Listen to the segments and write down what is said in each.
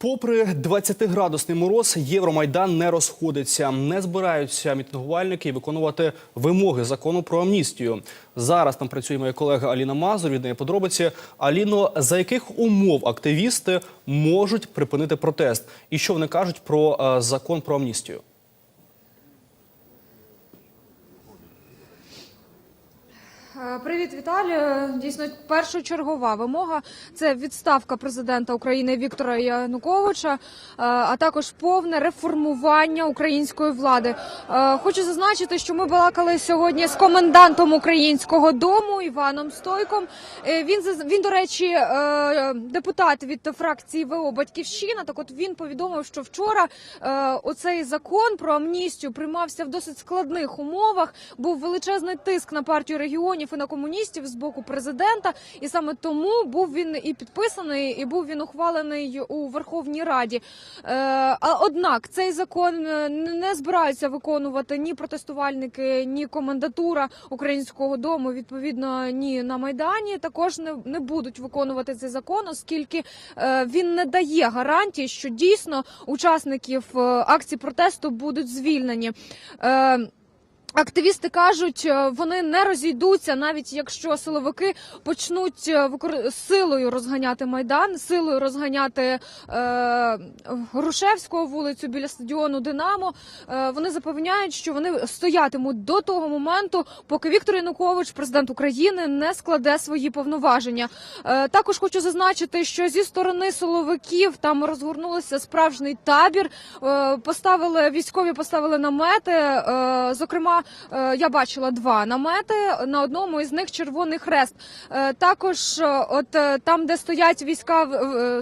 Попри 20-градусний мороз, Євромайдан не розходиться. Не збираються мітингувальники виконувати вимоги закону про амністію. Зараз там працює моя колега Аліна Мазур. Від неї подробиці. Аліно, за яких умов активісти можуть припинити протест? І що вони кажуть про е, закон про амністію? Привіт, Віталію. Дійсно, першочергова вимога це відставка президента України Віктора Януковича, е, а також повне реформування української влади. Е, Хочу зазначити, що ми балакали сьогодні з комендантом українського дому Іваном Стойком. Е, Він він, до речі, е, депутат від фракції ВО Батьківщина. Так, от він повідомив, що вчора е, оцей закон про амністію приймався в досить складних умовах. Був величезний тиск на партію регіонів і на комуністів з боку президента, і саме тому був він і підписаний, і був він ухвалений у Верховній Раді. Е, а однак цей закон е, не збираються виконувати ні протестувальники, ні комендатура українського дому. Відповідно, ні на майдані також не, будуть виконувати цей закон, оскільки е, він не дає гарантії, що дійсно учасників акцій протесту будуть звільнені. Е, Активісти кажуть, е, вони не розійдуться, навіть якщо силовики почнуть е, силою розганяти майдан, силою розганяти е... Грушевського вулицю біля стадіону Динамо. Е... Вони запевняють, що вони стоятимуть до того моменту, поки Віктор Янукович, президент України, не складе свої повноваження. Е... Також хочу зазначити, що зі сторони силовиків там розгорнулося справжній табір. Е... Поставили військові, поставили намети. Е... Зокрема. Е, Я бачила два намети. На одному із них червоний хрест. Е, Також, е, от там, де стоять війська,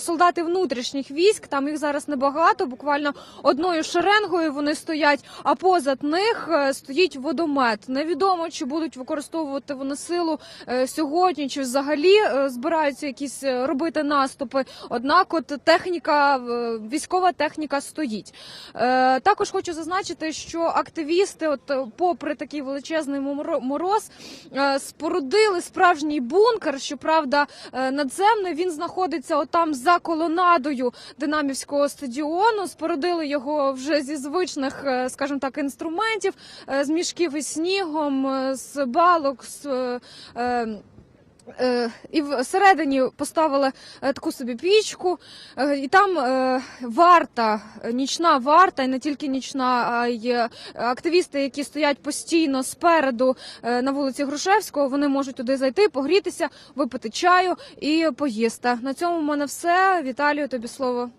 солдати внутрішніх військ, там їх зараз небагато, буквально одною шеренгою вони стоять. А позад них стоїть водомет. Невідомо чи будуть використовувати вони силу сьогодні, чи взагалі збираються якісь робити наступи. Однак, от техніка, військова техніка стоїть. Також хочу зазначити, що активісти, от е, попри такий величезний моро- мороз, е, спорудили справжній бункер. Щоправда, е, надземний він знаходиться отам за колонадою динамівського стадіону. Спорудили його вже зі звичних, е, скажімо так, інструментів з мішків із снігом, з балок. з... е, і всередині поставили е, таку собі пічку, е, і там варта, нічна варта, і не тільки нічна, а й активісти, які стоять постійно спереду на вулиці Грушевського, вони можуть туди зайти, погрітися, випити чаю і поїсти. На цьому в мене все. Віталію, тобі слово.